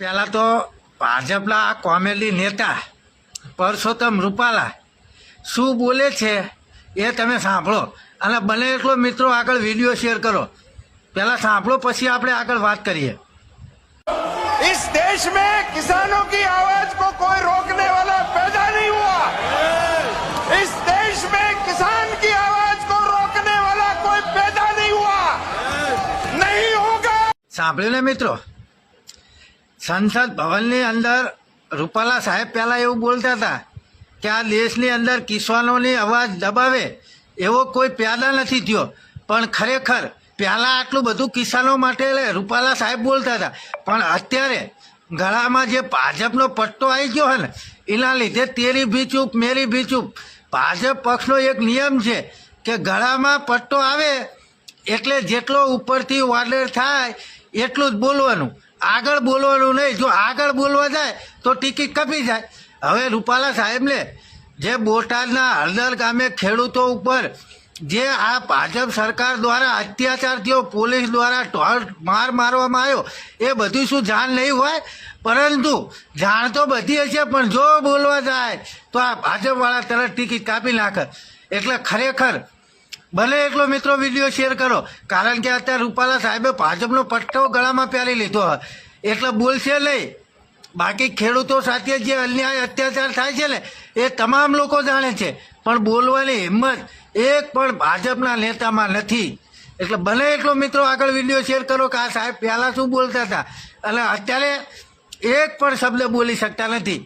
પહેલાં તો ભાજપના આ કોમેડી નેતા પરસોત્તમ રૂપાલા શું બોલે છે એ તમે સાંભળો અને બને એટલો મિત્રો આગળ વિડીયો શેર કરો પહેલાં સાંભળો પછી આપણે આગળ વાત કરીએ इस देश में किसानों की आवाज को कोई रोकने वाला पैदा नहीं हुआ इस देश में किसान की आवाज को रोकने वाला कोई पैदा नहीं हुआ नहीं होगा સાંભળ્યું ને મિત્રો સંસદ ભવનની અંદર રૂપાલા સાહેબ પહેલાં એવું બોલતા હતા કે આ દેશની અંદર કિસાનોની અવાજ દબાવે એવો કોઈ પ્યાદા નથી થયો. પણ ખરેખર પહેલાં આટલું બધું કિસાનો માટે રૂપાલા સાહેબ બોલતા હતા. પણ અત્યારે ગળામાં જે ભાજપનો પટ્ટો આવી ગયો હોય ને, એના લીધે તેરી ભી ચૂપ, મેરી ભી ચૂપ. ભાજપ પક્ષનો એક નિયમ છે કે ગળામાં પટ્ટો આવે એટલે જેટલો ઉપરથી ઓર્ડર થાય એટલું જ બોલવાનું. આગળ બોલવાનું નહીં. જો આગળ બોલવા જાય, તો ટિકિટ કપી જાય. હવે રૂપાલા સાહેબને જે બોટાદના હળદર ગામે ખેડૂતો ઉપર જે આ ભાજપ સરકાર દ્વારા અત્યાચાર થયો, પોલીસ દ્વારા ઢોર માર મારવામાં આવ્યો, એ બધું શું જાણ નહીં હોય? પરંતુ જાણ તો બધી હશે, પણ જો બોલવા જાય, તો આ ભાજપવાળા તરત ટિકિટ કાપી નાખે. એટલે ખરેખર ભલે એટલો મિત્રો વીડિયો શેર કરો, કારણ કે અત્યારે રૂપાલા સાહેબે ભાજપનો પટ્ટો ગળામાં પહેરી લીધો. એટલે બોલશે નહીં. બાકી ખેડૂતો સાથે જે અન્યાય અત્યાચાર થાય છે ને, એ તમામ લોકો જાણે છે. પણ બોલવાની હિંમત એક પણ ભાજપના નેતામાં નથી. એટલે ભલે એટલો મિત્રો આગળ વીડિયો શેર કરો કે આ સાહેબ પહેલાં શું બોલતા હતા, અને અત્યારે એક પણ શબ્દ બોલી શકતા નથી.